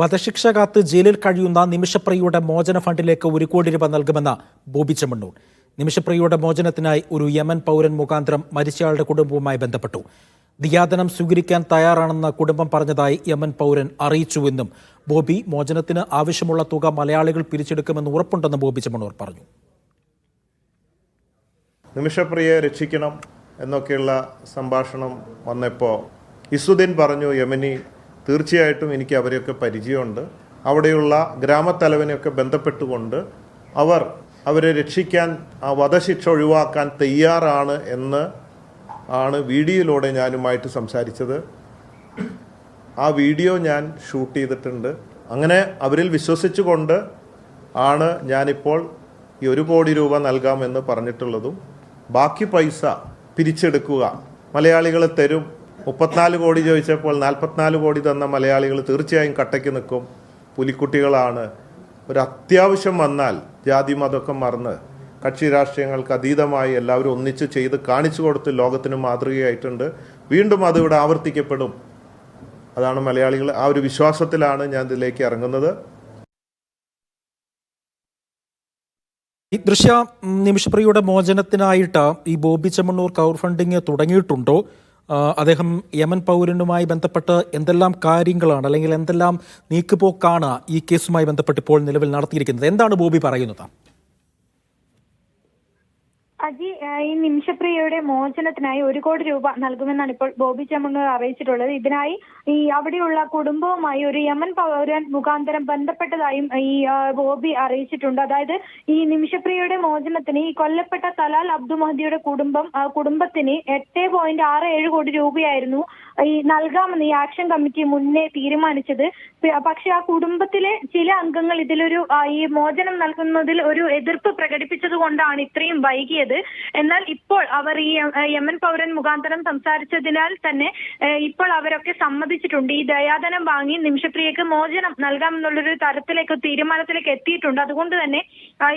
വധശിക്ഷ കാത്ത് ജയിലിൽ കഴിയുന്ന നിമിഷപ്രിയയുടെ മോചന ഫണ്ടിലേക്ക് ഒരു കോടി രൂപ നൽകുമെന്ന് ബോബി ചെമ്മണ്ണൂർ. നിമിഷപ്രിയയുടെ മോചനത്തിനായി ഒരു യമൻ പൗരൻ മുഖാന്തരം മരിച്ചയാളുടെ കുടുംബവുമായി ബന്ധപ്പെട്ടു. ദിയാദനം സ്വീകരിക്കാൻ തയ്യാറാണെന്ന് കുടുംബം പറഞ്ഞതായി യമൻ പൗരൻ അറിയിച്ചുവെന്നും ബോബി മോചനത്തിന് ആവശ്യമുള്ള തുക മലയാളികൾ പിരിച്ചെടുക്കുമെന്ന് ഉറപ്പുണ്ടെന്ന് ബോബി ചെമ്മണ്ണൂർ പറഞ്ഞു. നിമിഷപ്രിയയെ രക്ഷിക്കണം എന്നൊക്കെയുള്ള സംഭാഷണം വന്നപ്പോൾ ഇസുദ്ദീൻ പറഞ്ഞു യമനി തീർച്ചയായിട്ടും എനിക്ക് അവരെയൊക്കെ പരിചയമുണ്ട്. അവിടെയുള്ള ഗ്രാമത്തലവനെയൊക്കെ ബന്ധപ്പെട്ടുകൊണ്ട് അവർ അവരെ രക്ഷിക്കാൻ ആ വധശിക്ഷ ഒഴിവാക്കാൻ തയ്യാറാണ് എന്ന് ആണ് വീഡിയോയിലൂടെ ഞാനുമായിട്ട് സംസാരിച്ചത്. ആ വീഡിയോ ഞാൻ ഷൂട്ട് ചെയ്തിട്ടുണ്ട്. അങ്ങനെ അവരിൽ വിശ്വസിച്ചുകൊണ്ട് ആണ് ഞാനിപ്പോൾ ഈ ഒരു കോടി രൂപ നൽകാമെന്ന് പറഞ്ഞിട്ടുള്ളതും. ബാക്കി പൈസ പിരിച്ചെടുക്കുക. മലയാളികൾ തരും മുപ്പത്തിനാല് കോടി ചോദിച്ചപ്പോൾ നാൽപ്പത്തിനാല് കോടി തന്ന മലയാളികൾ തീർച്ചയായും കട്ടയ്ക്ക് നിൽക്കും. പുലിക്കുട്ടികളാണ്. ഒരു അത്യാവശ്യം വന്നാൽ ജാതി മതമൊക്കെ മറന്ന് കക്ഷി രാഷ്ട്രീയങ്ങൾക്ക് അതീതമായി എല്ലാവരും ഒന്നിച്ച് ചെയ്ത് കാണിച്ചു കൊടുത്ത് ലോകത്തിന് മാതൃകയായിട്ടുണ്ട്. വീണ്ടും അത് ഇവിടെ ആവർത്തിക്കപ്പെടും. അതാണ് മലയാളികൾ ആ ഒരു വിശ്വാസത്തിലാണ് ഞാൻ ഇതിലേക്ക് ഇറങ്ങുന്നത്. ഈ ദൃശ്യ നിമിഷപ്രിയുടെ മോചനത്തിനായിട്ട് ഈ ബോബി ചെമ്മണ്ണൂർ കൗർ ഫണ്ടിങ് തുടങ്ങിയിട്ടുണ്ടോ? അദ്ദേഹം യമൻ പൗരനുമായി ബന്ധപ്പെട്ട് എന്തെല്ലാം കാര്യങ്ങളാണ് അല്ലെങ്കിൽ എന്തെല്ലാം നീക്കുപോക്കാണ് ഈ കേസുമായി ബന്ധപ്പെട്ട് ഇപ്പോൾ നിലവിൽ നടത്തിയിരിക്കുന്നത്? എന്താണ് ബോബി പറയുന്നത്? അജി ഈ നിമിഷപ്രിയയുടെ മോചനത്തിനായി ഒരു കോടി രൂപ നൽകുമെന്നാണ് ഇപ്പോൾ ബോബി ചെമ്മണ്ണൂർ അറിയിച്ചിട്ടുള്ളത്. ഇതിനായി ഈ അവിടെയുള്ള കുടുംബവുമായി ഒരു യമൻ പൗരൻ മുഖാന്തരം ബന്ധപ്പെട്ടതായും ഈ ബോബി അറിയിച്ചിട്ടുണ്ട്. അതായത് ഈ നിമിഷപ്രിയയുടെ മോചനത്തിന് ഈ കൊല്ലപ്പെട്ട തലാൽ അബ്ദു മഹദിയുടെ കുടുംബം കുടുംബത്തിന് എട്ട് പോയിന്റ് ആറ് ഏഴ് കോടി രൂപയായിരുന്നു ഈ നൽകാമെന്ന് ഈ ആക്ഷൻ കമ്മിറ്റി മുന്നേ തീരുമാനിച്ചത്. പക്ഷെ ആ കുടുംബത്തിലെ ചില അംഗങ്ങൾ ഇതിലൊരു ഈ മോചനം നൽകുന്നതിൽ ഒരു എതിർപ്പ് പ്രകടിപ്പിച്ചത് കൊണ്ടാണ് ഇത്രയും വൈകിയത്. എന്നാൽ ഇപ്പോൾ അവർ ഈ യമൻ പൗരൻ മുഖാന്തരം സംസാരിച്ചതിനാൽ തന്നെ ഇപ്പോൾ അവരൊക്കെ സമ്മതിച്ചിട്ടുണ്ട്. ഈ ദയാധനം വാങ്ങി നിമിഷപ്രിയക്ക് മോചനം നൽകാമെന്നുള്ളൊരു തരത്തിലേക്ക് തീരുമാനത്തിലേക്ക് എത്തിയിട്ടുണ്ട്. അതുകൊണ്ട് തന്നെ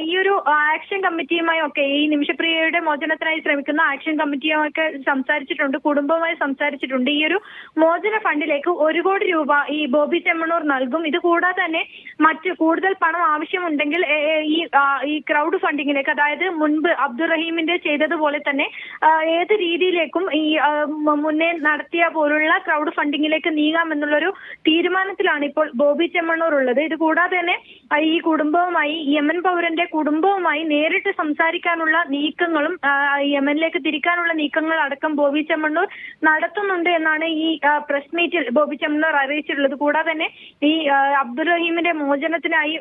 ഈ ഒരു ആക്ഷൻ കമ്മിറ്റിയുമായി ഒക്കെ ഈ നിമിഷപ്രിയയുടെ മോചനത്തിനായി ശ്രമിക്കുന്ന ആക്ഷൻ കമ്മിറ്റിയുമൊക്കെ സംസാരിച്ചിട്ടുണ്ട് കുടുംബവുമായി സംസാരിച്ചിട്ടുണ്ട്. ഈ ഒരു മോചന ഫണ്ടിലേക്ക് ഒരു കോടി രൂപ ഈ ബോബി ചെമ്മണൂർ നൽകും. ഇത് കൂടാതെ തന്നെ മറ്റ് കൂടുതൽ പണം ആവശ്യമുണ്ടെങ്കിൽ ഈ ഈ ക്രൗഡ് ഫണ്ടിങ്ങിലേക്ക് അതായത് മുൻപ് അബ്ദുറഹീമിന്റെ ചെയ്തതുപോലെ തന്നെ ഏത് രീതിയിലേക്കും ഈ മുന്നേ നടത്തിയ പോലുള്ള ക്രൗഡ് ഫണ്ടിങ്ങിലേക്ക് നീങ്ങാമെന്നുള്ളൊരു തീരുമാനത്തിലാണ് ഇപ്പോൾ ബോബി ചെമ്മണ്ണൂർ ഉള്ളത്. ഇത് കൂടാതെ തന്നെ ഈ കുടുംബവുമായി യമൻ പൗരന്റെ കുടുംബവുമായി നേരിട്ട് സംസാരിക്കാനുള്ള നീക്കങ്ങളും യമനിലേക്ക് തിരിക്കാനുള്ള നീക്കങ്ങൾ അടക്കം ബോബി ചെമ്മണ്ണൂർ നടത്തുന്നുണ്ട് എന്നാണ് ഈ പ്രസ് മീറ്റിൽ ബോബി ചെമ്മണ്ണൂർ അറിയിച്ചിട്ടുള്ളത്. കൂടാതെ തന്നെ ഈ അബ്ദുൾ റഹീമിന്റെ മോചനത്തിനായി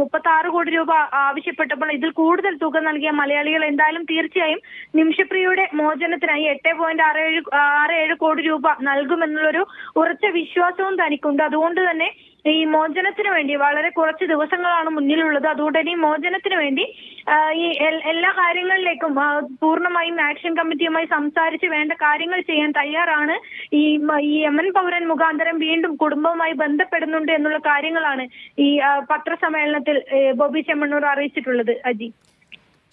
മുപ്പത്തി ആറ് കോടി രൂപ ആവശ്യപ്പെട്ടപ്പോൾ ഇതിൽ കൂടുതൽ തുക നൽകിയ മലയാളികൾ എന്തായാലും തീർച്ചയായും നിമിഷപ്രിയയുടെ മോചനത്തിനായി എട്ട് പോയിന്റ് ആറ് ഏഴ് ആറ് ഏഴ് കോടി രൂപ നൽകുമെന്നുള്ളൊരു ഉറച്ച വിശ്വാസവും തനിക്കുണ്ട്. അതുകൊണ്ട് തന്നെ ഈ മോചനത്തിന് വേണ്ടി വളരെ കുറച്ച് ദിവസങ്ങളാണ് മുന്നിലുള്ളത്. അതുകൊണ്ട് തന്നെ ഈ മോചനത്തിന് വേണ്ടി ഈ എല്ലാ കാര്യങ്ങളിലേക്കും പൂർണമായും ആക്ഷൻ കമ്മിറ്റിയുമായി സംസാരിച്ച് വേണ്ട കാര്യങ്ങൾ ചെയ്യാൻ തയ്യാറാണ് ഈ ഈ എൻ പൗരൻ മുഖാന്തരം വീണ്ടും കുടുംബവുമായി ബന്ധപ്പെടുന്നുണ്ട് എന്നുള്ള കാര്യങ്ങളാണ് ഈ പത്രസമ്മേളനത്തിൽ ബോബി ചെമ്മണ്ണൂർ അറിയിച്ചിട്ടുള്ളത്. അജി.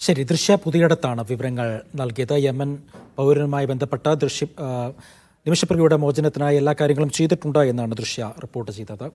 ശരി ദൃശ്യ പുതിയടത്താണ് വിവരങ്ങൾ നൽകിയത്. യമൻ പൗരനുമായി ബന്ധപ്പെട്ട ദൃശ്യ നിമിഷപ്രതിയുടെ മോചനത്തിനായി എല്ലാ കാര്യങ്ങളും ചെയ്തിട്ടുണ്ട് എന്നാണ് ദൃശ്യ റിപ്പോർട്ട് ചെയ്തത്.